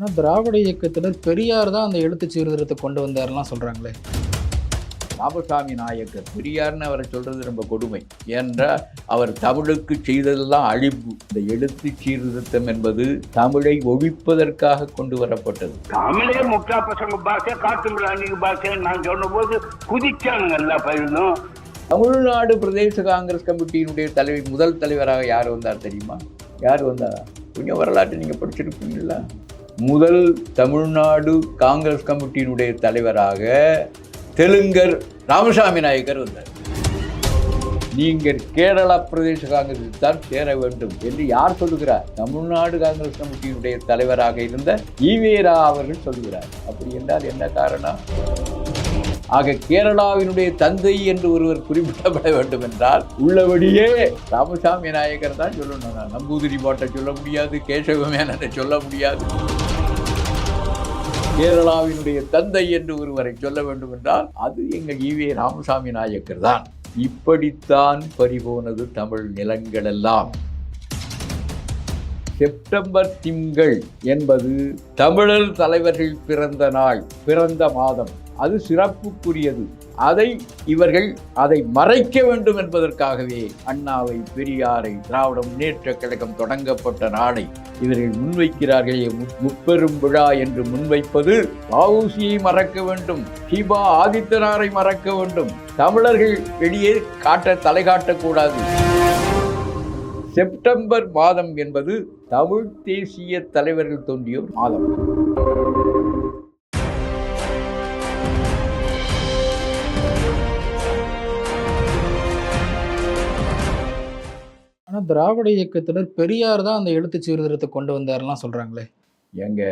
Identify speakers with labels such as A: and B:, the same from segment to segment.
A: ஆனால் திராவிட இயக்கத்தினர் பெரியார் தான் அந்த எழுத்து சீர்திருத்தத்தை கொண்டு வந்தாருலாம் சொல்கிறாங்களே
B: ராமசாமி நாயக்கர் பெரியார்னு அவரை சொல்றது ரொம்ப கொடுமை. ஏனென்றால் அவர் தமிழுக்கு செய்ததெல்லாம் அழிப்பு. இந்த எழுத்து சீர்திருத்தம் என்பது தமிழை ஒழிப்பதற்காக கொண்டு வரப்பட்டது.
C: தமிழே முட்டா பசங்க பாஷை காட்டு அன்னைக்கு பாஷை நான் சொன்னபோது குதிச்சானுங்க எல்லா பயிலும்
B: தமிழ்நாடு பிரதேச காங்கிரஸ் கமிட்டியினுடைய தலைவர் முதல் தலைவராக யார் வந்தார் தெரியுமா? யார் வந்தார்? கொஞ்சம் வரலாற்று நீங்கள் படிச்சிருப்பீங்களா? முதல் தமிழ்நாடு காங்கிரஸ் கமிட்டியினுடைய தலைவராக தெலுங்கர் ராமசாமி நாயக்கர் வந்தார். நீங்கள் கேரளா பிரதேச காங்கிரஸில் தான் சேர வேண்டும் என்று யார் சொல்லுகிறார்? தமிழ்நாடு காங்கிரஸ் கமிட்டியினுடைய தலைவராக இருந்த ஈவேரா அவர்கள் சொல்லுகிறார். அப்படி என்றால் என்ன காரணம்? ஆக கேரளாவினுடைய தந்தை என்று ஒருவர் குறிப்பிடப்பட வேண்டும் என்றால் உள்ளபடியே ராமசாமி நாயக்கர் தான் சொல்லணும். நம்பூதிரி பாட்டை சொல்ல முடியாது கேசவ மேனனை சொல்ல முடியாது. கேரளாவினுடைய தந்தை என்று ஒருவரை சொல்ல வேண்டும் என்றால் அது எங்கள் ஈவே ராமசாமி நாயக்கர் தான். இப்படித்தான் பறிபோனது தமிழ் நிலங்கள் எல்லாம் செப்டம்பர் திங்கள் என்பது தமிழர் தலைவர்கள் பிறந்த நாள் பிறந்த மாதம். அது சிறப்புக்குரியது. அதை இவர்கள் அதை மறைக்க வேண்டும் என்பதற்காகவே அண்ணாவை பெரியாரை திராவிட முன்னேற்ற கழகம் தொடங்கப்பட்ட நாளை இவர்கள் முன்வைக்கிறார்களே. மு- முப்பெரும் விழா என்று முன்வைப்பது வஉசியை மறக்க வேண்டும் ஹிபா ஆதித்தனாரை மறக்க வேண்டும். தமிழர்கள் வெளியே காட்ட தலை காட்டக்கூடாது. செப்டம்பர் மாதம் என்பது தமிழ் தேசிய தலைவர்கள் தோன்றிய மாதம்.
A: ஆனால் திராவிட இயக்கத்தினர் பெரியார் தான் அந்த எழுத்து சீர்திருத்தத்தை கொண்டு வந்தார்லாம் சொல்கிறாங்களே
B: எங்க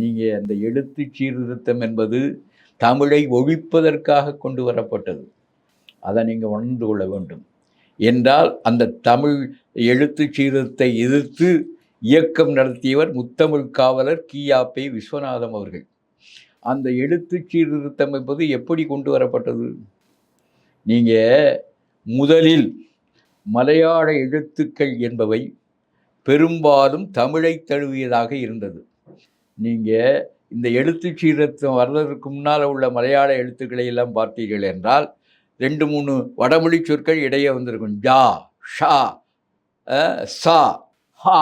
B: நீங்கள் அந்த எழுத்து சீர்திருத்தம் என்பது தமிழை ஒழிப்பதற்காக கொண்டு வரப்பட்டது. அதை நீங்கள் உணர்ந்து கொள்ள வேண்டும். என்றால் அந்த தமிழ் எழுத்து சீர்திருத்தத்தை எதிர்த்து இயக்கம் நடத்தியவர் முத்தமிழ் காவலர் கியாப்பே விஸ்வநாதம் அவர்கள். அந்த எழுத்து சீர்திருத்தம் என்பது எப்படி கொண்டு வரப்பட்டது? நீங்கள் முதலில் மலையாள எழுத்துக்கள் என்பவை பெரும்பாலும் தமிழை தழுவியதாக இருந்தது. நீங்கள் இந்த எழுத்து சீர்திருத்தம் வர்றதற்கு முன்னால் உள்ள மலையாள எழுத்துக்களை எல்லாம் பார்த்தீர்கள் என்றால் ரெண்டு மூணு வடமொழி சொற்கள் இடையே வந்திருக்கும். ஜா ஷா சா ஹா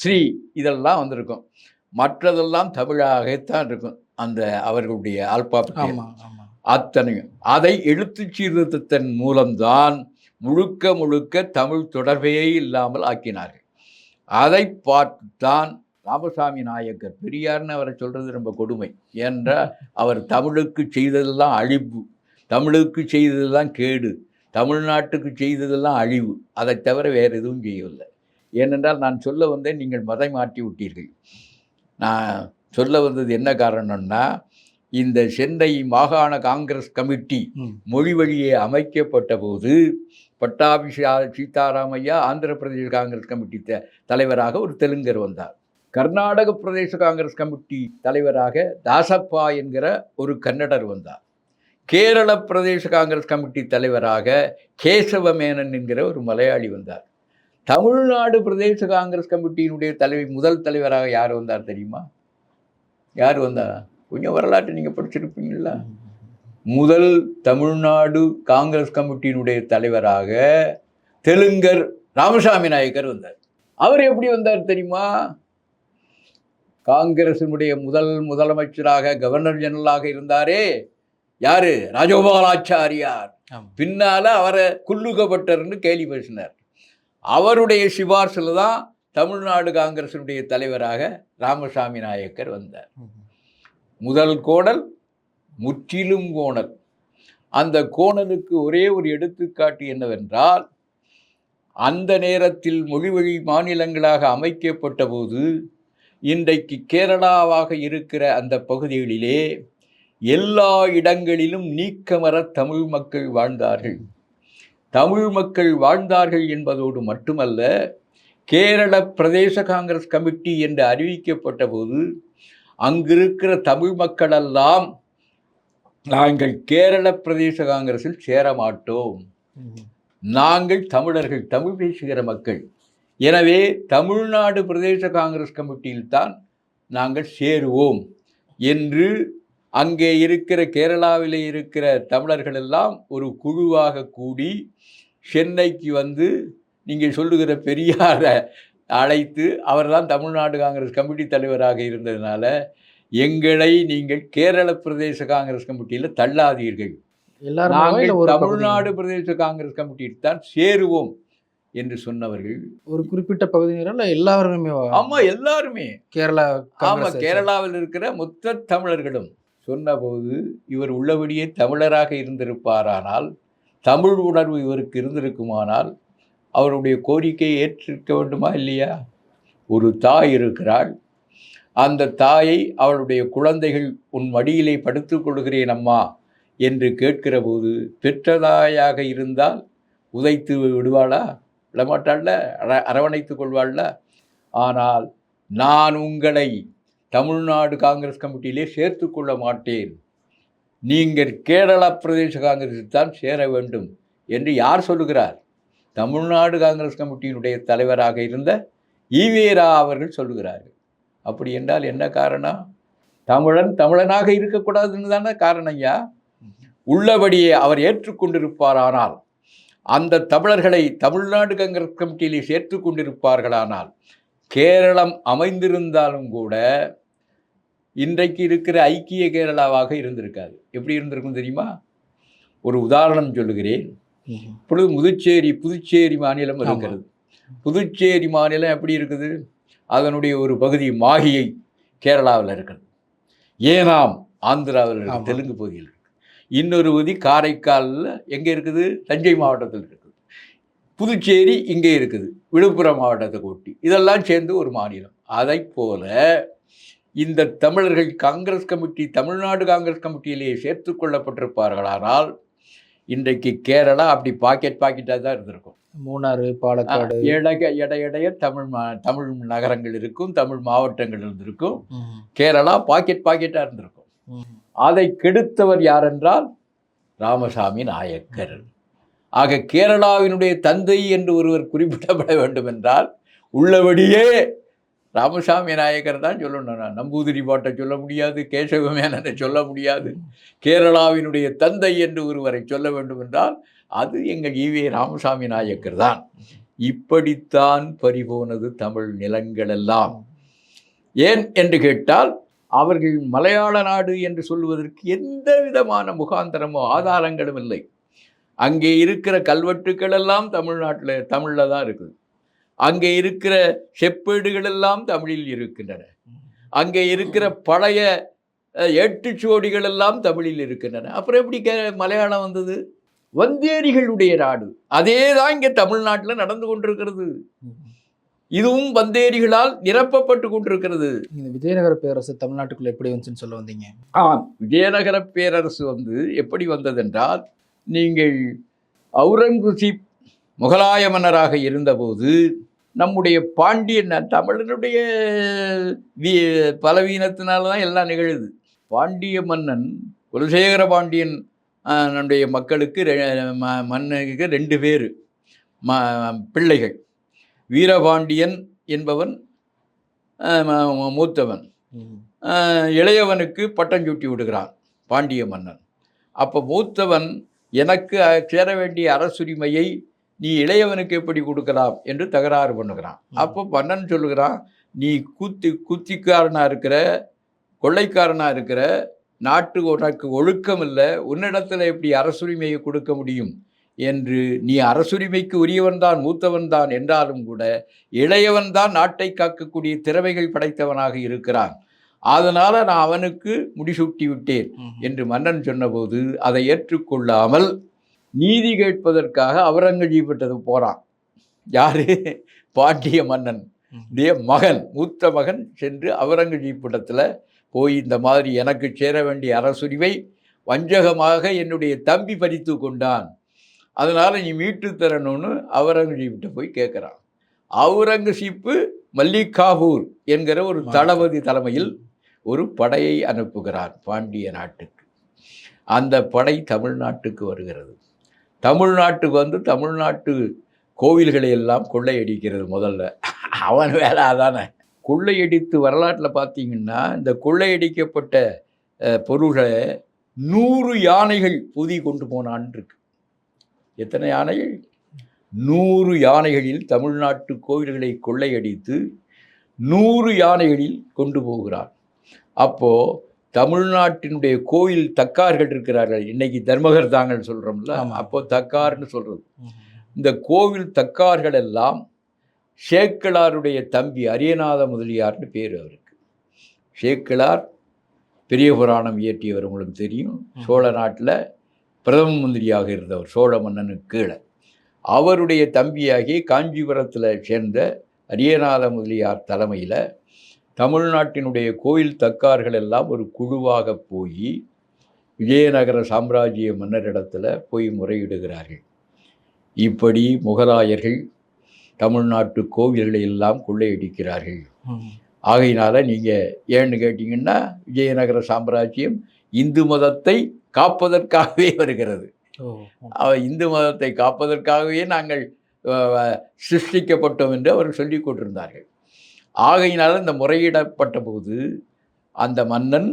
B: ஸ்ரீ இதெல்லாம் வந்திருக்கும். மற்றதெல்லாம் தமிழாகத்தான் இருக்கும். அந்த அவர்களுடைய ஆல்பாபெட் அத்தனையும். அதை எழுத்து சீர்திருத்தத்தின் மூலம்தான் முழுக்க முழுக்க தமிழ் தொடர்பையே இல்லாமல் ஆக்கினார்கள். அதை பார்த்துத்தான் ராமசாமி நாயக்கர் பெரியார்னு அவரை சொல்றது ரொம்ப கொடுமை ஏனென்றால் அவர் தமிழுக்கு செய்ததெல்லாம் அழிவு தமிழுக்கு செய்ததெல்லாம் கேடு தமிழ்நாட்டுக்கு செய்ததெல்லாம் அழிவு அதை தவிர வேறு எதுவும் செய்யவில்லை. ஏனென்றால் நான் சொல்ல வந்தேன் நீங்கள் மதை மாற்றி விட்டீர்கள். நான் சொல்ல வந்தது என்ன காரணம்னா இந்த சென்னை மாகாண காங்கிரஸ் கமிட்டி மொழி வழியே அமைக்கப்பட்ட போது பட்டாபி சீதாராமையா ஆந்திர பிரதேச காங்கிரஸ் கமிட்டி த- தலைவராக ஒரு தெலுங்கர் வந்தார். கர்நாடக பிரதேச காங்கிரஸ் கமிட்டி தலைவராக தாசப்பா என்கிற ஒரு கன்னடர் வந்தார். கேரள பிரதேச காங்கிரஸ் கமிட்டி தலைவராக கேசவமேனன் என்கிற ஒரு மலையாளி வந்தார். தமிழ்நாடு பிரதேச காங்கிரஸ் கமிட்டியினுடைய தலைவி முதல் தலைவராக யார் வந்தார் தெரியுமா? யார் வந்தார்? கொஞ்சம் வரலாற்று நீங்கள் படிச்சிருப்பீங்களா முதல் தமிழ்நாடு காங்கிரஸ் கமிட்டியினுடைய தலைவராக தெலுங்கர் ராமசாமி நாயக்கர் வந்தார். அவர் எப்படி வந்தார் தெரியுமா? காங்கிரசினுடைய முதல் முதலமைச்சராக கவர்னர் ஜெனரலாக இருந்தாரே. யாரு? ராஜகோபாலாச்சாரியார். பின்னால அவரை குல்லுகப்பட்டர்னு கேலி பேசினார். அவருடைய சிபார்சில் தான் தமிழ்நாடு காங்கிரசினுடைய தலைவராக ராமசாமி நாயக்கர் வந்தார். முதல் கோணல் முற்றிலும் கோணல். அந்த கோணலுக்கு ஒரே ஒரு எடுத்துக்காட்டு என்னவென்றால் அந்த நேரத்தில் மொழிவழி மாநிலங்களாக அமைக்கப்பட்ட போது இன்றைக்கு கேரளாவாக இருக்கிற அந்த பகுதிகளிலே எல்லா இடங்களிலும் நீக்கமர தமிழ் மக்கள் வாழ்ந்தார்கள். தமிழ் மக்கள் வாழ்ந்தார்கள் என்பதோடு மட்டுமல்ல கேரள பிரதேச காங்கிரஸ் கமிட்டி என்று அறிவிக்கப்பட்ட போது அங்கிருக்கிற தமிழ் மக்களெல்லாம் நாங்கள் கேரள பிரதேச காங்கிரஸில் சேர மாட்டோம் நாங்கள் தமிழர்கள் தமிழ் பேசுகிற மக்கள். எனவே தமிழ்நாடு பிரதேச காங்கிரஸ் கமிட்டியில் தான் நாங்கள் சேருவோம் என்று அங்கே இருக்கிற கேரளாவில் இருக்கிற தமிழர்கள் எல்லாம் ஒரு குழுவாக கூடி சென்னைக்கு வந்து நீங்கள் சொல்லுகிற பெரியாரை அழைத்து அவர்தான் தமிழ்நாடு காங்கிரஸ் கமிட்டி தலைவராக இருந்ததுனால எங்களை நீங்கள் கேரள பிரதேச காங்கிரஸ் கமிட்டியில் தள்ளாதீர்கள். நாங்கள் தமிழ்நாடு பிரதேச காங்கிரஸ் கமிட்டியில் தான் சேருவோம் என்று சொன்னவர்கள்.
A: ஒரு குறிப்பிட்ட பகுதியினர் எல்லாருமே
B: ஆமா எல்லாருமே.
A: கேரளா
B: ஆமா கேரளாவில் இருக்கிற மொத்த தமிழர்களும் சொன்னபோது இவர் உள்ளபடியே தமிழராக இருந்திருப்பாரானால் தமிழ் உணர்வு இவருக்கு இருந்திருக்குமானால் அவருடைய கோரிக்கையை ஏற்றிருக்க வேண்டுமா இல்லையா? ஒரு தாய் இருக்கிறாள். அந்த தாயை அவளுடைய குழந்தைகள் உன் மடியிலே படுத்துக் கொள்கிறேன் அம்மா என்று கேட்கிற போது பெற்றதாயாக இருந்தால் உதைத்து விடுவாளா? விடமாட்டாள்ல? அர அரவணைத்துக் கொள்வாள்ல? ஆனால் நான் உங்களை தமிழ்நாடு காங்கிரஸ் கமிட்டியிலே சேர்த்து கொள்ள மாட்டேன். நீங்கள் கேரள பிரதேச காங்கிரஸில் தான் சேர வேண்டும் என்று யார் சொல்லுகிறார்? தமிழ்நாடு காங்கிரஸ் கமிட்டியினுடைய தலைவராக இருந்த ஈவேரா அவர்கள் சொல்லுகிறார்கள். அப்படி என்றால் என்ன காரணம்? தமிழன் தமிழனாக இருக்கக்கூடாதுன்னு தானே காரணம் ஐயா. உள்ளபடியே அவர் ஏற்றுக்கொண்டிருப்பாரானால் அந்த தமிழர்களை தமிழ்நாடு காங்கிரஸ் கமிட்டியிலே சேர்த்து கொண்டிருப்பார்களானால் கேரளம் அமைந்திருந்தாலும் கூட இன்றைக்கு இருக்கிற ஐக்கிய கேரளாவாக இருந்திருக்காது. எப்படி இருந்திருக்கும் தெரியுமா? ஒரு உதாரணம் சொல்லுகிறேன். இப்பொழுது முதுச்சேரி புதுச்சேரி மாநிலம் இருக்கிறது. புதுச்சேரி மாநிலம் எப்படி இருக்குது? அதனுடைய ஒரு பகுதி மாகியை கேரளாவில் இருக்கிறது. ஏனாம் ஆந்திராவில் இருக்கு
A: ஆமா.
B: தெலுங்கு பகுதியில் இருக்கு இன்னொரு பகுதி காரைக்காலில் எங்கே இருக்குது? தஞ்சை மாவட்டத்தில் இருக்குது. புதுச்சேரி இங்கே இருக்குது. விழுப்புரம் மாவட்டத்தை ஒட்டி. இதெல்லாம் சேர்ந்து ஒரு மாநிலம். அதை போல இந்த தமிழர்கள் காங்கிரஸ் கமிட்டி தமிழ்நாடு காங்கிரஸ் கமிட்டியிலே சேர்த்து கொள்ளப்பட்டிருப்பார்களானால் இன்றைக்கு கேரளா அப்படி பாக்கெட் பாக்கெட்டாக தான் இருந்திருக்கும்.
A: மூணாறு பாலக்காடு.
B: இடைய இட இடைய தமிழ் தமிழ் நகரங்கள் இருக்கும் தமிழ் மாவட்டங்கள் இருந்திருக்கும். கேரளா பாக்கெட் பாக்கெட்டாக இருந்திருக்கும். அதை கெடுத்தவர் யார் என்றால் ராமசாமி நாயக்கர். ஆக கேரளாவினுடைய தந்தை என்று ஒருவர் குறிப்பிடப்பட வேண்டும் என்றால் உள்ளபடியே ராமசாமி நாயக்கர் தான் சொல்லணும். நான் நம்பூதிரி பாட்டை சொல்ல முடியாது கேசவ மேனனை சொல்ல முடியாது. கேரளாவினுடைய தந்தை என்று ஒருவரை சொல்ல வேண்டும் என்றால் அது எங்கள் ஈவே ராமசாமி நாயக்கர் தான். இப்படித்தான் பறிபோனது தமிழ் நிலங்களெல்லாம். ஏன் என்று கேட்டால் அவர்கள் மலையாள நாடு என்று சொல்லுவதற்கு எந்த விதமான முகாந்தரமோ ஆதாரங்களும் இல்லை. அங்கே இருக்கிற கல்வெட்டுக்கள் எல்லாம் தமிழ்நாட்டில் தமிழில் தான் இருக்குது. அங்கே இருக்கிற செப்பேடுகள் எல்லாம் தமிழில் இருக்கின்றன. அங்கே இருக்கிற பழைய எட்டு சுவடிகள் எல்லாம் தமிழில் இருக்கின்றன. அப்புறம் எப்படி கே மலையாளம் வந்தது? வந்தேரிகளுடைய நாடு. அதே தான் இங்கே தமிழ்நாட்டில் நடந்து கொண்டிருக்கிறது. இதுவும் வந்தேரிகளால் நிரப்பப்பட்டு கொண்டிருக்கிறது.
A: இந்த விஜயநகர பேரரசு தமிழ்நாட்டுக்குள்ள எப்படி வந்துச்சுன்னு சொல்ல வந்தீங்க?
B: ஆம் விஜயநகர பேரரசு வந்து எப்படி வந்ததென்றால் நீங்கள் அவுரங்கசீப் முகலாய மன்னராக இருந்தபோது நம்முடைய பாண்டியன் தமிழனுடைய வி பலவீனத்தினால தான் எல்லாம் நிகழுது. பாண்டிய மன்னன் குலசேகர பாண்டியன் நம்முடைய மக்களுக்கு மன்னனுக்கு ரெண்டு பேர். ம பிள்ளைகள். வீரபாண்டியன் என்பவன் மூத்தவன். இளையவனுக்கு பட்டம் சூட்டி விடுகிறான் பாண்டிய மன்னன். அப்போ மூத்தவன் எனக்கு சேர வேண்டிய அரசுரிமையை நீ இளையவனுக்கு எப்படி கொடுக்கலாம் என்று தகராறு பண்ணுகிறான். அப்போ மன்னன் சொல்லுகிறான் நீ குத்தி குத்திக்காரனா இருக்கிற கொள்ளைக்காரனா இருக்கிற நாட்டு உனக்கு ஒழுக்கம் இல்லை உன்னிடத்துல எப்படி அரசுரிமையை கொடுக்க முடியும் என்று நீ அரசுரிமைக்கு உரியவன் தான் மூத்தவன் தான் என்றாலும் கூட இளையவன் தான் நாட்டை காக்கக்கூடிய திறமைகள் படைத்தவனாக இருக்கிறான். அதனால நான் அவனுக்கு முடிசூட்டி விட்டேன் என்று மன்னன் சொன்னபோது அதை ஏற்றுக்கொள்ளாமல் நீதி கேட்பதற்காக அவுரங்கஜீப்பிட்டது போறான். யாரு? பாண்டிய மன்னன். மகன் மூத்த மகன் சென்று அவுரங்கஜீப்பிடத்தில் போய் இந்த மாதிரி எனக்கு சேர வேண்டிய அரசுரிமை வஞ்சகமாக என்னுடைய தம்பி பறித்து கொண்டான். அதனால் நீ மீட்டு தரணும்னு அவுரங்கஜீப்பிட்ட போய் கேட்குறான் அவுரங்கசீப்பு மல்லிகாபூர் என்கிற ஒரு தளபதி தலைமையில் ஒரு படையை அனுப்புகிறான் பாண்டிய நாட்டுக்கு. அந்த படை தமிழ்நாட்டுக்கு வருகிறது. தமிழ்நாட்டுக்கு வந்து தமிழ்நாட்டு கோவில்களை எல்லாம் கொள்ளையடிக்கிறது முதல்ல. அவன் வேலை அதானே. கொள்ளையடித்து வரலாற்றில் பார்த்தீங்கன்னா இந்த கொள்ளையடிக்கப்பட்ட பொருள்களை நூறு யானைகள் பொதி கொண்டு போனான்னு இருக்கு. எத்தனை யானைகள்? நூறு யானைகளில் தமிழ்நாட்டு கோயில்களை கொள்ளையடித்து நூறு யானைகளில் கொண்டு போகிறார் அப்போ தமிழ்நாட்டினுடைய கோயில் தக்கார்கள் இருக்கிறார்கள். இன்னைக்கு தர்மகர் தாங்கள் சொல்றோம்ல
A: ஆமா.
B: அப்போ தக்கார்னு சொல்றது. இந்த கோவில் தக்கார்கள் எல்லாம் சேக்கிழாருடைய தம்பி அரியநாத முதலியார்னு பேர் அவருக்கு. சேக்கிழார் பெரிய புராணம் இயற்றியவர் உங்களுக்கு தெரியும். சோழ நாட்டில் பிரதம மந்திரியாக இருந்தவர் சோழ மன்னனுக்கு கீழே. அவருடைய தம்பியாகி காஞ்சிபுரத்தில் சேர்ந்த அரியநாத முதலியார் தலைமையில் தமிழ்நாட்டினுடைய கோயில் தக்கார்கள் எல்லாம் ஒரு குழுவாக போய் விஜயநகர சாம்ராஜ்ய மன்னரிடத்தில் போய் முறையிடுகிறார்கள். இப்படி முகலாயர்கள் தமிழ்நாட்டு கோவில்களை எல்லாம் கொள்ளையடிக்கிறார்கள். ஆகையினால நீங்கள் ஏன்னு கேட்டிங்கன்னா விஜயநகர சாம்ராஜ்யம் இந்து மதத்தை காப்பதற்காகவே வருகிறது. இந்து மதத்தை காப்பதற்காகவே நாங்கள் சிருஷ்டிக்கப்பட்டோம் என்று அவர் சொல்லிக் கொண்டிருந்தார்கள். ஆகையினால இந்த முறையிடப்பட்ட போது அந்த மன்னன்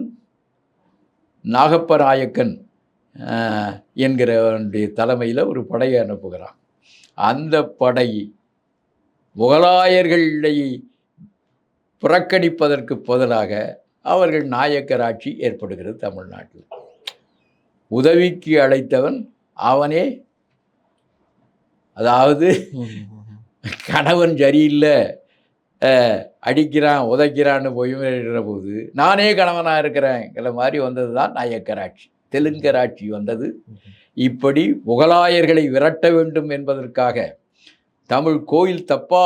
B: நாகப்பநாயக்கன் அஹ், என்கிறவனுடைய தலைமையில் ஒரு படையை அனுப்புகிறான். அந்த படை முகலாயர்களை புறக்கணிப்பதற்கு பதிலாக அவர்கள் நாயக்கராட்சி ஏற்படுகிறது தமிழ்நாட்டில். உதவிக்கு அழைத்தவன் அவனே. அதாவது கணவன் சரியில்லை அடிக்கிறான் உதைக்கிறான்னு பொய்மையிடுற போது நானே கணவனாக இருக்கிறேங்கிற மாதிரி வந்தது தான் நாயக்கராட்சி. தெலுங்கராட்சி வந்தது. இப்படி முகலாயர்களை விரட்ட வேண்டும் என்பதற்காக தமிழ் கோயில் தப்பா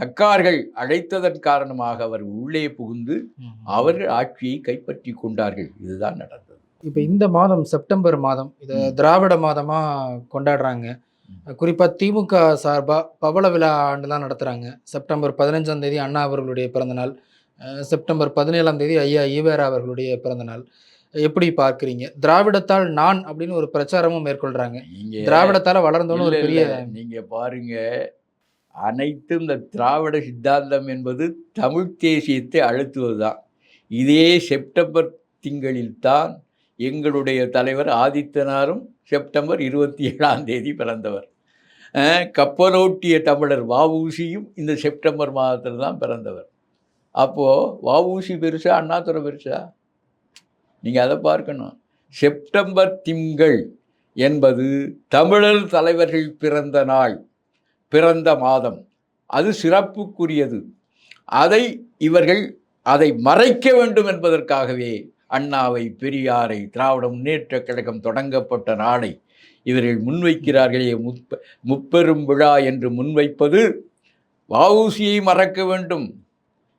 B: தக்கார்கள் அழைத்ததன் காரணமாக அவர் உள்ளே புகுந்து அவர்கள் ஆட்சியை கைப்பற்றி கொண்டார்கள். இதுதான் நடந்தது.
A: இப்போ இந்த மாதம் செப்டம்பர் மாதம் இதை. திராவிட மாதமா கொண்டாடுறாங்க. குறிப்பா திமுக சார்பா பவள விழா ஆண்டுலாம் நடத்துறாங்க. செப்டம்பர் பதினஞ்சாம் தேதி அண்ணா அவர்களுடைய பிறந்தநாள். செப்டம்பர் பதினேழாம் தேதி ஐயா ஈவேரா அவர்களுடைய பிறந்தநாள். எப்படி பார்க்குறீங்க? திராவிடத்தால் நான் அப்படின்னு ஒரு பிரச்சாரமும் மேற்கொள்றாங்க. திராவிடத்தால வளர்ந்தோன்னு ஒரு பெரிய
B: நீங்க பாருங்க. அனைத்தும் இந்த திராவிட சித்தாந்தம் என்பது தமிழ் தேசியத்தை அழுத்துவதுதான். இதே செப்டம்பர் திங்களில் தான் எங்களுடைய தலைவர் ஆதித்தனாரும் செப்டம்பர் இருபத்தி ஏழாம் தேதி பிறந்தவர். கப்பலோட்டிய தமிழர் வஉசியும் இந்த செப்டம்பர் மாதத்தில் தான் பிறந்தவர். அப்போது வஉசி பெருசா அண்ணாதுரை பெருசா? நீங்கள் அதை பார்க்கணும். செப்டம்பர் திங்கள் என்பது தமிழர் தலைவர்கள் பிறந்த நாள் பிறந்த மாதம். அது சிறப்புக்குரியது. அதை இவர்கள் அதை மறைக்க வேண்டும் என்பதற்காகவே அண்ணாவை பெரியாரை திராவிட முன்னேற்றக் கழகம் தொடங்கப்பட்ட நாளை இவர்கள் முன்வைக்கிறார்களே. முப்ப முப்பெரும் விழா என்று முன்வைப்பது வஉசியை மறக்க வேண்டும்.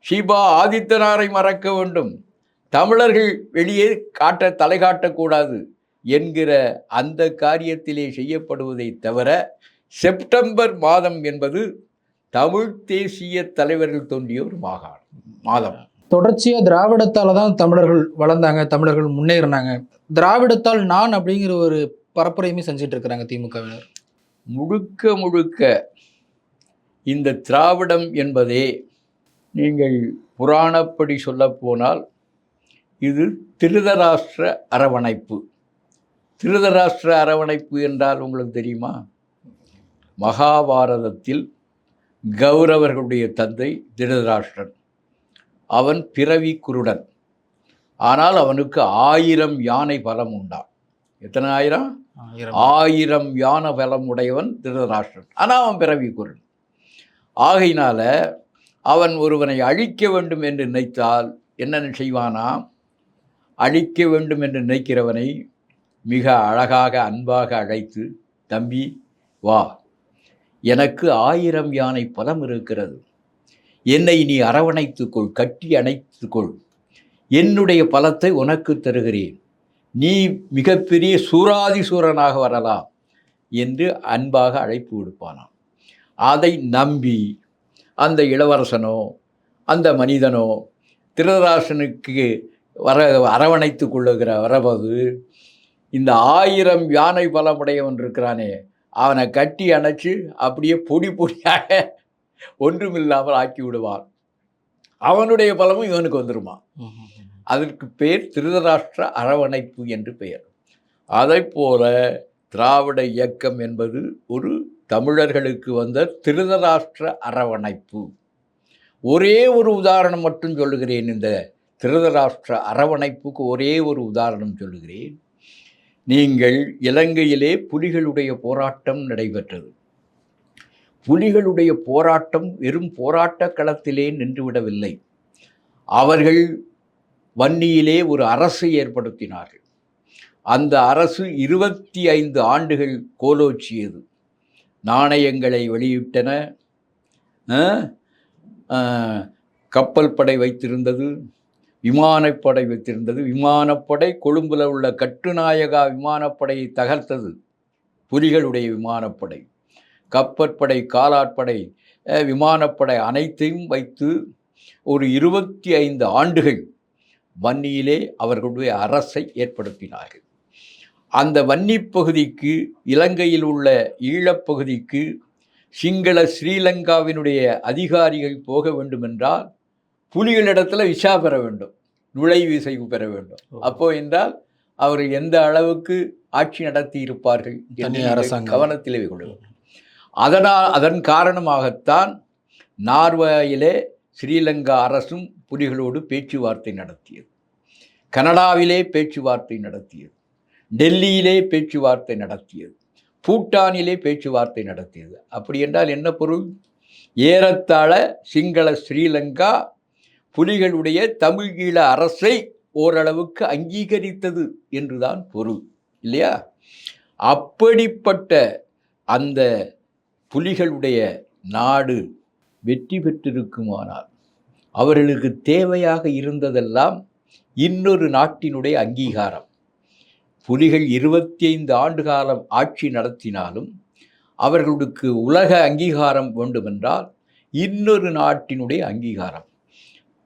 B: ஷீபா ஆதித்தனாரை மறக்க வேண்டும். தமிழர்கள் வெளியே காட்ட தலை காட்டக்கூடாது என்கிற அந்த காரியத்திலே செய்யப்படுவதை தவிர செப்டம்பர் மாதம் என்பது தமிழ் தேசிய தலைவர்கள் தோன்றிய ஒரு மாகாணம் மாதம்.
A: தொடர்ச்சியா திராவிடத்தால தான் தமிழர்கள் வளர்ந்தாங்க தமிழர்கள் முன்னேறினாங்க. திராவிடத்தால் நான் அப்படிங்கிற ஒரு பரப்புரையுமே செஞ்சுட்டு இருக்கிறாங்க திமுகவினர்.
B: முழுக்க முழுக்க இந்த திராவிடம் என்பதே நீங்கள் புராணப்படி சொல்லப்போனால் இது திருதராஷ்டிர அரவணைப்பு. திருதராஷ்டிர அரவணைப்பு என்றால் உங்களுக்கு தெரியுமா? மகாபாரதத்தில் கௌரவர்களுடைய தந்தை திருதராஷ்டிரன். அவன் பிறவி குருடன். ஆனால் அவனுக்கு ஆயிரம் யானை பலம் உண்டாம் எத்தனை ஆயிரம்? ஆயிரம். யான பலம் உடையவன் திருதராஷ்டிரன். ஆனால் அவன் பிறவி குருடன். ஆகையினால அவன் ஒருவனை அழிக்க வேண்டும் என்று நினைத்தால் என்ன செய்வானா? அழிக்க வேண்டும் என்று நினைக்கிறவனை மிக அழகாக அன்பாக அழைத்து தம்பி வா. எனக்கு ஆயிரம் யானை பலம் இருக்கிறது. என்னை நீ அரவணைத்துக்கொள் கட்டி அணைத்துக்கொள் என்னுடைய பலத்தை உனக்கு தருகிறேன். நீ மிகப்பெரிய சூராதிசூரனாக வரலாம் என்று அன்பாக அழைப்பு விடுப்பானாம். அதை நம்பி அந்த இளவரசனோ அந்த மனிதனோ திருதராசனுக்கு வர அரவணைத்து கொள்ளுகிற வரபோது இந்த ஆயிரம் யானை பலமுடையவன் இருக்கிறானே அவனை கட்டி அணைச்சு அப்படியே பொடி பொடியாக ஒன்றுமில்லாமல் ஆக்கி விடுவான். அவனுடைய பலமும் இவனுக்கு வந்துருமா? அதற்கு பேர் திருதராஷ்டிர அரவணைப்பு என்று பெயர். அதைப்போல திராவிட இயக்கம் என்பது ஒரு தமிழர்களுக்கு வந்த திருதராஷ்டிர அரவணைப்பு. ஒரே ஒரு உதாரணம் மட்டும் சொல்லுகிறேன் இந்த திருதராஷ்டிர அரவணைப்புக்கு ஒரே ஒரு உதாரணம் சொல்லுகிறேன். நீங்கள் இலங்கையிலே புலிகளுடைய போராட்டம் நடைபெற்றது. புலிகளுடைய போராட்டம் வெறும் போராட்ட களத்திலே நின்றுவிடவில்லை. அவர்கள் வன்னியிலே ஒரு அரசை ஏற்படுத்தினார்கள். அந்த அரசு இருபத்தி ஐந்து ஆண்டுகள் கோலோச்சியது. நாணயங்களை வெளியிட்டன. கப்பல் படை வைத்திருந்தது. விமானப்படை வைத்திருந்தது. விமானப்படை கொழும்புல உள்ள கட்டுநாயகா விமானப்படையை தகர்த்தது. புலிகளுடைய விமானப்படை. கப்பற்படை காலாட்படை விமானப்படை அனைத்தையும் வைத்து ஒரு இருபத்தி ஐந்து ஆண்டுகள் வன்னியிலே அவர்களுடைய அரசை ஏற்படுத்தினார்கள். அந்த வன்னிப் பகுதிக்கு இலங்கையில் உள்ள ஈழப்பகுதிக்கு சிங்கள ஸ்ரீலங்காவினுடைய அதிகாரிகள் போக வேண்டுமென்றால் புலிகளிடத்துல விசா பெற வேண்டும். நுழைவிசை பெற வேண்டும். அப்போ என்றால் அவர் எந்த அளவுக்கு ஆட்சி நடத்தி இருப்பார்கள்
A: அரசாங்கம்.
B: கவனத்திலே கொள்ள அதனால் அதன் காரணமாகத்தான் நார்வேயிலே ஸ்ரீலங்கா அரசும் புலிகளோடு பேச்சுவார்த்தை நடத்தியது. கனடாவிலே பேச்சுவார்த்தை நடத்தியது. டெல்லியிலே பேச்சுவார்த்தை நடத்தியது. பூட்டானிலே பேச்சுவார்த்தை நடத்தியது. அப்படி என்றால் என்ன பொருள்? ஏறத்தாழ சிங்கள ஸ்ரீலங்கா புலிகளுடைய தமிழ் ஈழ அரசை ஓரளவுக்கு அங்கீகரித்தது என்றுதான் பொருள் இல்லையா? அப்படிப்பட்ட அந்த புலிகளுடைய நாடு வெற்றி பெற்றிருக்குமானால் அவர்களுக்கு தேவையாக இருந்ததெல்லாம் இன்னொரு நாட்டினுடைய அங்கீகாரம். புலிகள் இருபத்தி ஐந்து ஆண்டு காலம் ஆட்சி நடத்தினாலும் அவர்களுக்கு உலக அங்கீகாரம் வேண்டுமென்றால் இன்னொரு நாட்டினுடைய அங்கீகாரம்.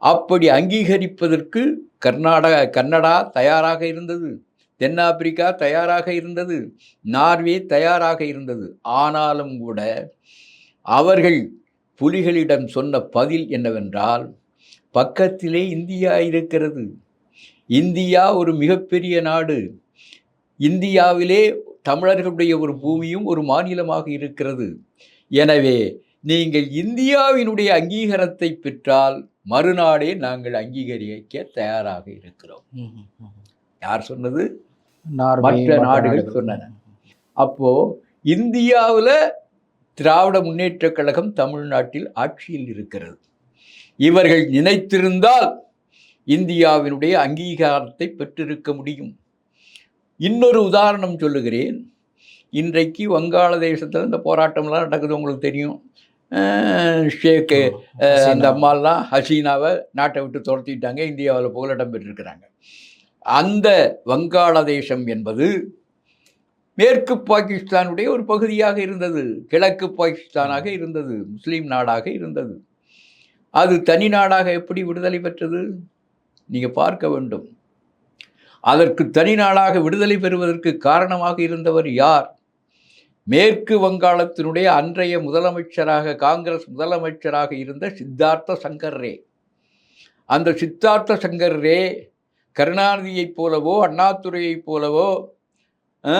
B: அப்படி அங்கீகரிப்பதற்கு கர்நாடகா கன்னடா தயாராக இருந்தது. தென்னாப்பிரிக்கா தயாராக இருந்தது. நார்வே தயாராக இருந்தது. ஆனாலும் கூட அவர்கள் புலிகளிடம் சொன்ன பதில் என்னவென்றால் பக்கத்திலே இந்தியா இருக்கிறது. இந்தியா ஒரு மிகப்பெரிய நாடு. இந்தியாவிலே தமிழர்களுடைய ஒரு பூமியும் ஒரு மாநிலமாக இருக்கிறது. எனவே நீங்கள் இந்தியாவினுடைய அங்கீகாரத்தை பெற்றால் மறுநாடே நாங்கள் அங்கீகரிக்க தயாராக இருக்கிறோம். யார் சொன்னது? மற்ற நாடுகள் சொன்னன. அப்போ இந்தியாவில் திராவிட முன்னேற்றக் கழகம் தமிழ்நாட்டில் ஆட்சியில் இருக்கிறது. இவர்கள் நினைத்திருந்தால் இந்தியாவினுடைய அங்கீகாரத்தை பெற்றிருக்க முடியும். இன்னொரு உதாரணம் சொல்லுகிறேன். இன்றைக்கு வங்காளதேசத்தில் இந்த போராட்டம்லாம் நடக்குது உங்களுக்கு தெரியும். ஷேக்கு அந்த அம்மாலாம் ஹசீனாவை நாட்டை விட்டு துரத்திட்டாங்க இந்தியாவில் புகலிடம் பெற்றிருக்கிறாங்க. அந்த வங்காளதேசம் என்பது மேற்கு பாகிஸ்தானுடைய ஒரு பகுதியாக இருந்தது கிழக்கு பாகிஸ்தானாக இருந்தது முஸ்லீம் நாடாக இருந்தது. அது தனி நாடாக எப்படி விடுதலை பெற்றது? நீங்கள் பார்க்க வேண்டும். அதற்கு தனி நாடாக விடுதலை பெறுவதற்கு காரணமாக இருந்தவர் யார்? மேற்கு வங்காளத்தினுடைய அன்றைய முதலமைச்சராக காங்கிரஸ் முதலமைச்சராக இருந்த சித்தார்த்த சங்கர் ரே. அந்த சித்தார்த்த சங்கர் ரே கருணாநிதியைப் போலவோ அண்ணாதுரையைப் போலவோ ஆ,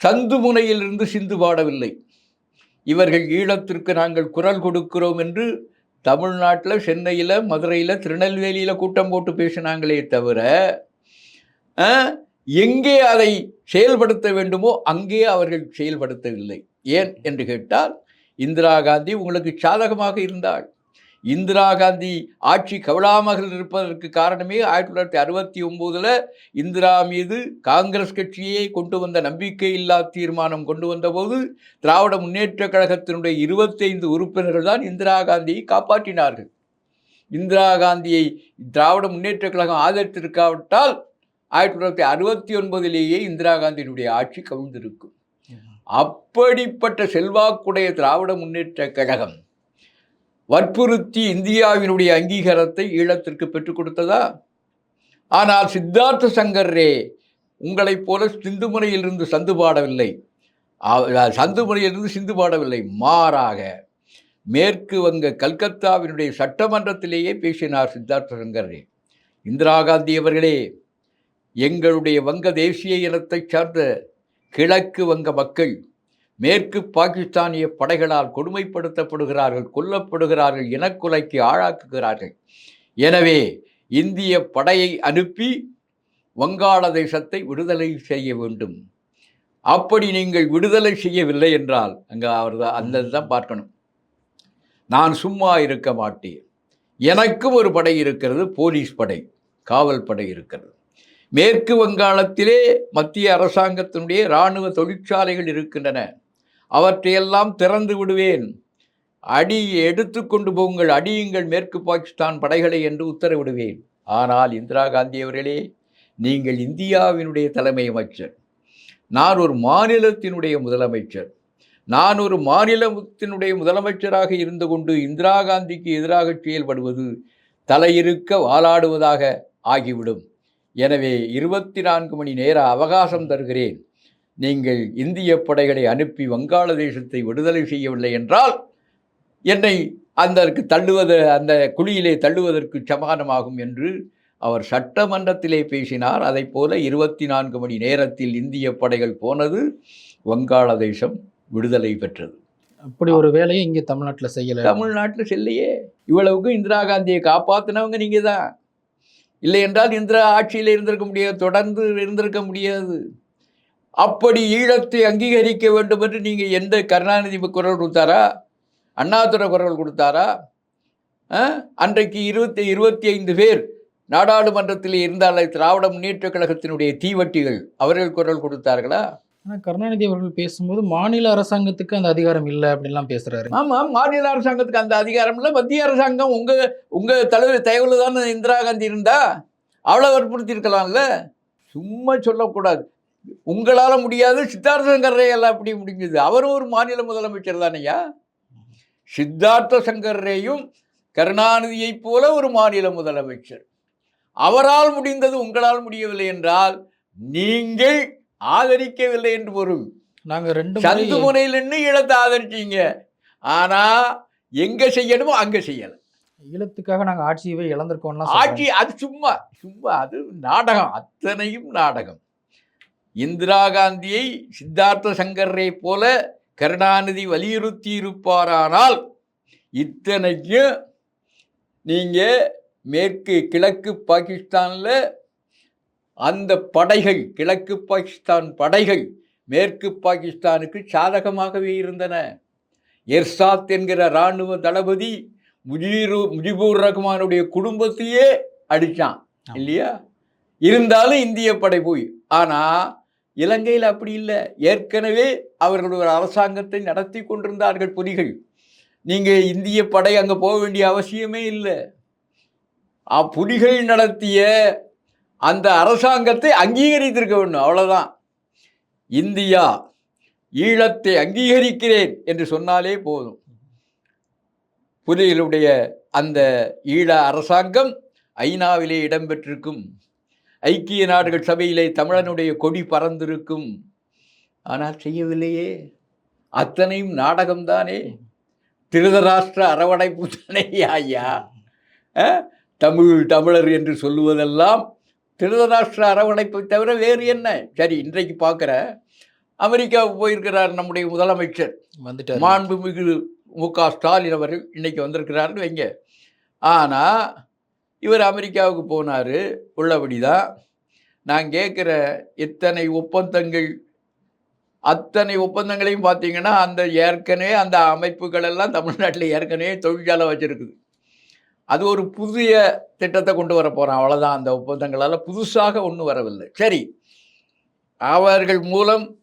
B: சந்து முனையிலிருந்து சிந்து பாடவில்லை. இவர்கள் ஈழத்திற்கு நாங்கள் குரல் கொடுக்கிறோம் என்று தமிழ்நாட்டில் சென்னையில் மதுரையில் திருநெல்வேலியில் கூட்டம் போட்டு பேசினாங்களே தவிர ஆ, எங்கே அதை செயல்படுத்த வேண்டுமோ அங்கே அவர்கள் செயல்படுத்தவில்லை. ஏன் என்று கேட்டால் இந்திரா காந்தி உங்களுக்கு சாதகமாக இருந்தாள். இந்திரா காந்தி ஆட்சி கவலாமல் இருப்பதற்கு காரணமே ஆயிரத்தி தொள்ளாயிரத்தி அறுபத்தி ஒம்போதில் இந்திரா மீது காங்கிரஸ் கட்சியே கொண்டு வந்த நம்பிக்கையில்லா தீர்மானம் கொண்டு வந்தபோது திராவிட முன்னேற்றக் கழகத்தினுடைய இருபத்தைந்து உறுப்பினர்கள் தான் இந்திரா காந்தியை காப்பாற்றினார்கள். இந்திரா காந்தியை திராவிட முன்னேற்றக் கழகம் ஆதரித்திருக்காவிட்டால் ஆயிரத்தி தொள்ளாயிரத்தி அறுபத்தி ஒன்பதிலேயே இந்திரா காந்தியினுடைய ஆட்சி கவிழ்ந்திருக்கும். அப்படிப்பட்ட செல்வாக்குடைய திராவிட முன்னேற்றக் கழகம் வற்புறுத்தி இந்தியாவினுடைய அங்கீகாரத்தை ஈழத்திற்கு பெற்றுக் கொடுத்ததா? ஆனால் சித்தார்த்த சங்கர் ரே உங்களைப் போல சிந்து முனையிலிருந்து சந்து பாடவில்லை. சந்து முனையிலிருந்து சிந்து பாடவில்லை. மாறாக மேற்கு வங்க கல்கத்தாவினுடைய சட்டமன்றத்திலேயே பேசினார் சித்தார்த்த சங்கரே. இந்திரா காந்தி அவர்களே எங்களுடைய வங்க தேசிய இனத்தைச் சார்ந்த கிழக்கு வங்க மக்கள் மேற்கு பாகிஸ்தானிய படைகளால் கொடுமைப்படுத்தப்படுகிறார்கள் கொல்லப்படுகிறார்கள் இனக்குலைக்கு ஆளாக்குகிறார்கள். எனவே இந்திய படையை அனுப்பி வங்காளதேசத்தை விடுதலை செய்ய வேண்டும். அப்படி நீங்கள் விடுதலை செய்யவில்லை என்றால் அங்கே அவர் தான் அந்த தான் பார்க்கணும். நான் சும்மா இருக்க மாட்டேன். எனக்கும் ஒரு படை இருக்கிறது போலீஸ் படை காவல் படை இருக்கிறது. மேற்கு வங்காளத்திலே மத்திய அரசாங்கத்தினுடைய இராணுவ தொழிற்சாலைகள் இருக்கின்றன. அவற்றையெல்லாம் திறந்து விடுவேன். அடி எடுத்துக்கொண்டு போங்கள் அடியுங்கள் மேற்கு பாகிஸ்தான் படைகளை என்று உத்தரவிடுவேன். ஆனால் இந்திரா காந்தி அவர்களே நீங்கள் இந்தியாவினுடைய தலைமை அமைச்சர். நான் ஒரு மாநிலத்தினுடைய முதலமைச்சர். நான் ஒரு மாநிலத்தினுடைய முதலமைச்சராக இருந்து கொண்டு இந்திரா காந்திக்கு எதிராக செயல்படுவது தலையிருக்க வாலாடுவதாக ஆகிவிடும். எனவே இருபத்தி நான்கு மணி நேர அவகாசம் தருகிறேன். நீங்கள் இந்திய படைகளை அனுப்பி வங்காளதேசத்தை விடுதலை செய்யவில்லை என்றால் என்னை அதற்கு தள்ளுவது அந்த குழியிலே தள்ளுவதற்கு சமானமாகும் என்று அவர் சட்டமன்றத்திலே பேசினார். அதைப் போல இருபத்தி நான்கு மணி நேரத்தில் இந்திய படைகள் போனது வங்காளதேசம் விடுதலை பெற்றது.
A: அப்படி ஒரு வேலையை இங்கே தமிழ்நாட்டில் செய்யலை.
B: தமிழ்நாட்டில் செல்லையே. இவ்வளவுக்கும் இந்திரா காந்தியை காப்பாற்றினவங்க நீங்கள் தான் இல்லை என்றால் இந்திரா ஆட்சியில் இருந்திருக்க முடியாது தொடர்ந்து இருந்திருக்க முடியாது. அப்படி ஈழத்தை அங்கீகரிக்க வேண்டும் என்று நீங்கள் எந்த கருணாநிதி குரல் கொடுத்தாரா? அண்ணாதுரை குரல் கொடுத்தாரா? ஆ? அன்றைக்கு இருபத்தி இருபத்தி ஐந்து பேர் நாடாளுமன்றத்தில் இருந்தாலே திராவிட முன்னேற்ற கழகத்தினுடைய தீவட்டிகள் அவர்கள் குரல் கொடுத்தார்களா?
A: ஆனால் கருணாநிதி அவர்கள் பேசும்போது மாநில அரசாங்கத்துக்கு அந்த அதிகாரம் இல்லை அப்படின்லாம் பேசுகிறாரு
B: ஆமாம் மாநில அரசாங்கத்துக்கு அந்த அதிகாரம் இல்லை. மத்திய அரசாங்கம் உங்கள் உங்கள் தலைவர் தயவில் தானே இந்திரா காந்தி இருந்தா அவ்வளோ வற்புறுத்தி இருக்கலாம்ல சும்மா சொல்லக்கூடாது. உங்களால் முடியாது சித்தார்த்த சங்கர் எல்லாம் அப்படி முடிஞ்சது. அவரும் ஒரு மாநில முதலமைச்சர் தானையா? சித்தார்த்த சங்கரையும் கருணாநிதியைப் போல ஒரு மாநில முதலமைச்சர். அவரால் முடிந்தது உங்களால் முடியவில்லை என்றால் நீங்கள் ஆதரிக்கவில்லை என்று பொருள்.
A: நாங்கள் ரெண்டு
B: சந்து முனையில் நின்று ஈழத்தை ஆதரிச்சீங்க. ஆனா எங்க செய்யணுமோ அங்க செய்யல.
A: ஈழத்துக்காக நாங்கள் ஆட்சியவே இழந்திருக்கோம்லாம்
B: ஆட்சி அது சும்மா சும்மா அது நாடகம் அத்தனையும் நாடகம். இந்திரா காந்தியை சித்தார்த்த சங்கரை போல கருணாநிதி வலியுறுத்தி இருப்பாரானால் இத்தனைக்கும் நீங்க மேற்கு கிழக்கு பாகிஸ்தானில் அந்த படைகள் கிழக்கு பாகிஸ்தான் படைகள் மேற்கு பாகிஸ்தானுக்கு சாதகமாகவே இருந்தன. எர்சாத் என்கிற இராணுவ தளபதி முஜீரு முஜிபுர் ரஹ்மானுடைய குடும்பத்தையே
A: ஆமா.
B: இல்லையா? இருந்தாலும் இந்திய படை போய். ஆனா இலங்கையில் அப்படி இல்லை. ஏற்கனவே அவர்கள் ஒரு அரசாங்கத்தை நடத்தி கொண்டிருந்தார்கள் புலிகள் நீங்க இந்திய படை அங்க போக வேண்டிய அவசியமே இல்லை. புலிகள் நடத்திய அந்த அரசாங்கத்தை அங்கீகரித்திருக்க வேண்டும். அவ்வளோதான் இந்தியா ஈழத்தை அங்கீகரிக்கிறேன் என்று சொன்னாலே போதும். புலிகளுடைய அந்த ஈழ அரசாங்கம் ஐநாவிலே இடம்பெற்றிருக்கும். ஐக்கிய நாடுகள் சபையிலே தமிழனுடைய கொடி பறந்திருக்கும். ஆனால் செய்யவில்லையே. அத்தனையும் நாடகம்தானே. திருதராஷ்டிர அரவணைப்பு தானே ஐயா. தமிழ் தமிழர் என்று சொல்லுவதெல்லாம் திருதராஷ்டிர அரவணைப்பை தவிர வேறு என்ன? சரி இன்றைக்கு பார்க்குற அமெரிக்காவுக்கு போயிருக்கிறார் நம்முடைய முதலமைச்சர்.
A: வந்துட்டாரு.
B: மாண்புமிகு மு க ஸ்டாலின் அவர்கள் இன்னைக்கு வந்திருக்கிறாருன்னு வைங்க. ஆனால் இவர் அமெரிக்காவுக்கு போனார் உள்ளபடி தான் நான் கேட்குற எத்தனை ஒப்பந்தங்கள் அத்தனை ஒப்பந்தங்களையும் பார்த்தீங்கன்னா அந்த ஏற்கனவே அந்த அமைப்புகள் எல்லாம் தமிழ்நாட்டில் ஏற்கனவே தொழிற்சாலை வச்சுருக்குது. அது ஒரு புதிய திட்டத்தை கொண்டு வர போகிறான் அவ்வளோதான் அந்த ஒப்பந்தங்களால் புதுசாக ஒன்றும் வரவில்லை. சரி. அவர்கள் மூலம்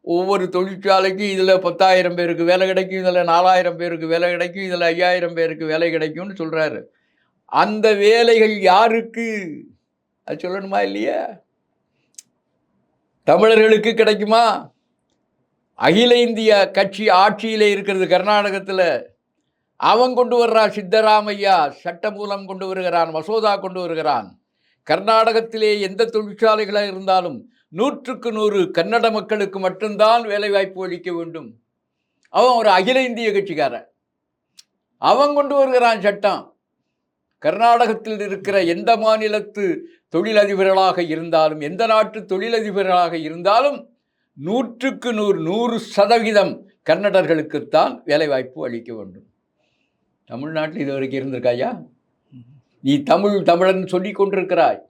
B: ஒவ்வொரு தொழிற்சாலைக்கும் இதில் பத்தாயிரம் பேருக்கு வேலை கிடைக்கும் இதில் நாலாயிரம் பேருக்கு வேலை கிடைக்கும் இதில் ஐயாயிரம் பேருக்கு வேலை கிடைக்கும்னு சொல்கிறாரு அந்த வேலைகள் யாருக்கு? அது சொல்லணுமா இல்லையா? தமிழர்களுக்கு கிடைக்குமா? அகில இந்திய கட்சி ஆட்சியில் இருக்கிறது கர்நாடகத்தில். அவன் கொண்டு வர்றான் சித்தராமையா சட்ட மூலம் கொண்டு வருகிறான் மசோதா கொண்டு வருகிறான். கர்நாடகத்திலே எந்த தொழிற்சாலைகளாக இருந்தாலும் நூற்றுக்கு நூறு கன்னட மக்களுக்கு மட்டும்தான் வேலைவாய்ப்பு அளிக்க வேண்டும். அவன் ஒரு அகில இந்திய கட்சிக்காரன். அவன் கொண்டு வருகிறான் சட்டம். கர்நாடகத்தில் இருக்கிற எந்த மாநிலத்து தொழிலதிபர்களாக இருந்தாலும் எந்த நாட்டு தொழிலதிபர்களாக இருந்தாலும் நூற்றுக்கு நூறு நூறு சதவீதம் கன்னடர்களுக்குத்தான் வேலைவாய்ப்பு அளிக்க வேண்டும். தமிழ்நாட்டில் இது வரைக்கும் இருந்திருக்காயா நீ தமிழ் தமிழன் சொல்லி கொண்டிருக்கிறாய்.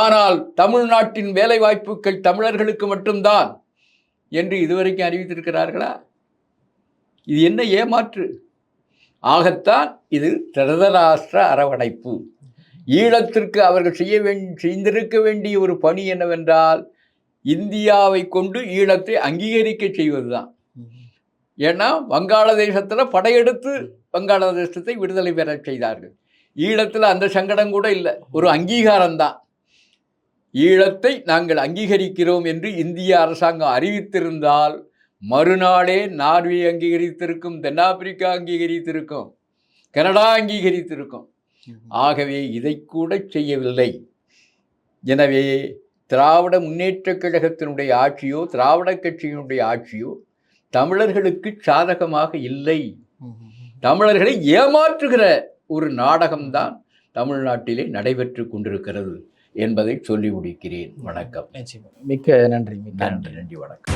B: ஆனால் தமிழ்நாட்டின் வேலைவாய்ப்புகள் தமிழர்களுக்கு மட்டும்தான் என்று இதுவரைக்கும் அறிவித்திருக்கிறார்களா? இது என்ன ஏமாற்று? ஆகத்தான் இது திருதராஷ்டிர அரவணைப்பு. ஈழத்திற்கு அவர்கள் செய்ய வேண்டி செய்திருக்க வேண்டிய ஒரு பணி என்னவென்றால் இந்தியாவை கொண்டு ஈழத்தை அங்கீகரிக்க செய்வதுதான். ஏன்னா வங்காளதேசத்தில் படையெடுத்து வங்காளதேசத்தை விடுதலை பெறச் செய்தார்கள். ஈழத்தில் அந்த சங்கடம் கூட இல்லை. ஒரு அங்கீகாரம் தான் ஈழத்தை நாங்கள் அங்கீகரிக்கிறோம் என்று இந்திய அரசாங்கம் அறிவித்திருந்தால் மறுநாளே நார்வே அங்கீகரித்திருக்கும் தென்னாப்பிரிக்கா அங்கீகரித்திருக்கும் கனடா அங்கீகரித்திருக்கும். ஆகவே இதை கூட செய்யவில்லை. எனவே திராவிட முன்னேற்றக் கழகத்தினுடைய ஆட்சியோ திராவிட கட்சியினுடைய ஆட்சியோ தமிழர்களுக்கு சாதகமாக இல்லை. தமிழர்களை ஏமாற்றுகிற ஒரு நாடகம்தான் தமிழ்நாட்டிலே நடைபெற்று கொண்டிருக்கிறது என்பதை சொல்லி முடிக்கிறேன். வணக்கம்.
A: மிக்க நன்றி மிக்க
B: நன்றி நன்றி வணக்கம்.